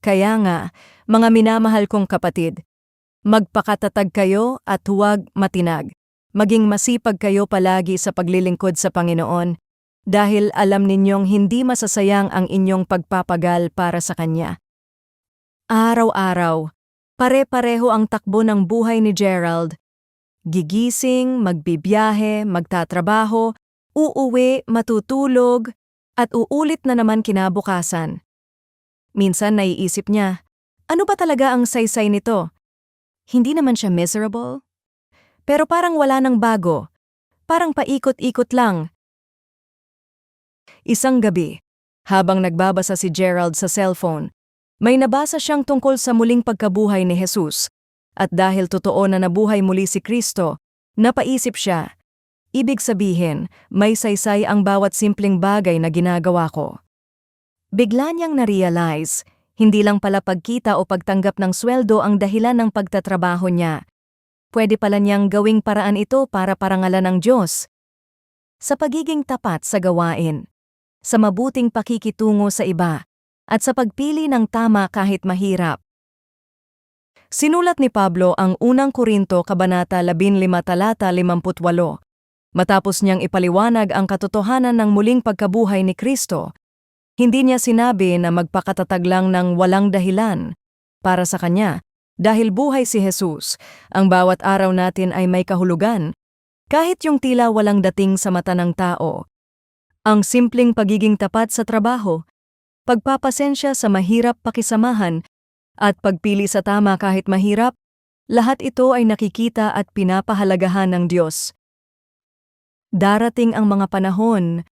Kaya nga, mga minamahal kong kapatid, magpakatatag kayo at huwag matinag. Maging masipag kayo palagi sa paglilingkod sa Panginoon dahil alam ninyong hindi masasayang ang inyong pagpapagal para sa Kanya. Araw-araw, pare-pareho ang takbo ng buhay ni Gerald. Gigising, magbibiyahe, magtatrabaho, uuwi, matutulog, at uulit na naman kinabukasan. Minsan naiisip niya, ano ba talaga ang saysay nito? Hindi naman siya miserable? Pero parang wala nang bago. Parang paikot-ikot lang. Isang gabi, habang nagbabasa si Gerald sa cellphone, may nabasa siyang tungkol sa muling pagkabuhay ni Jesus. At dahil totoo na nabuhay muli si Kristo, napaisip siya, ibig sabihin, may saysay ang bawat simpleng bagay na ginagawa ko. Bigla niyang na-realize, hindi lang pala pagkita o pagtanggap ng sweldo ang dahilan ng pagtatrabaho niya. Pwede pala niyang gawing paraan ito para parangalan ng Diyos. Sa pagiging tapat sa gawain, sa mabuting pakikitungo sa iba, at sa pagpili ng tama kahit mahirap. Sinulat ni Pablo ang unang Korinto Kabanata 15 talata 58. Matapos niyang ipaliwanag ang katotohanan ng muling pagkabuhay ni Kristo, hindi niya sinabi na magpakatatag lang ng walang dahilan para sa kanya. Dahil buhay si Jesus, ang bawat araw natin ay may kahulugan, kahit yung tila walang dating sa mata ng tao. Ang simpleng pagiging tapat sa trabaho, pagpapasensya sa mahirap pakisamahan, at pagpili sa tama kahit mahirap, lahat ito ay nakikita at pinapahalagahan ng Diyos. Darating ang mga panahon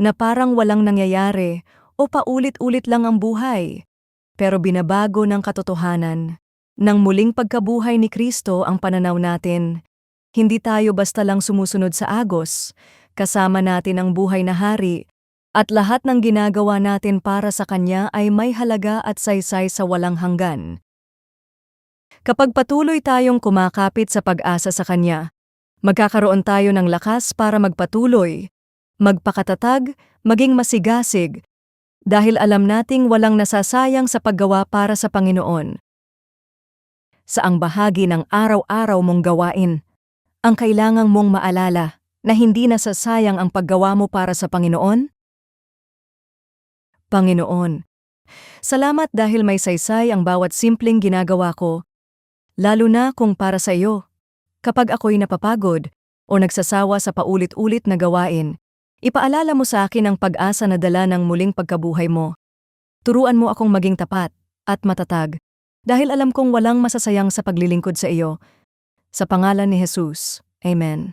na parang walang nangyayari o paulit-ulit lang ang buhay, pero binabago ng katotohanan. Nang muling pagkabuhay ni Kristo ang pananaw natin, hindi tayo basta lang sumusunod sa agos, kasama natin ang buhay na hari, at lahat ng ginagawa natin para sa Kanya ay may halaga at saysay sa walang hanggan. Kapag patuloy tayong kumakapit sa pag-asa sa Kanya, magkakaroon tayo ng lakas para magpatuloy, magpakatatag, maging masigasig, dahil alam nating walang nasasayang sa paggawa para sa Panginoon sa ang bahagi ng araw-araw mong gawain. Ang kailangang mong maalala na hindi nasasayang ang paggawa mo para sa Panginoon? Panginoon, salamat dahil may saysay ang bawat simpleng ginagawa ko, lalo na kung para sa iyo. Kapag ako'y napapagod o nagsasawa sa paulit-ulit na gawain, ipaalala mo sa akin ang pag-asa na dala ng muling pagkabuhay mo. Turuan mo akong maging tapat at matatag dahil alam kong walang masasayang sa paglilingkod sa iyo. Sa pangalan ni Jesus. Amen.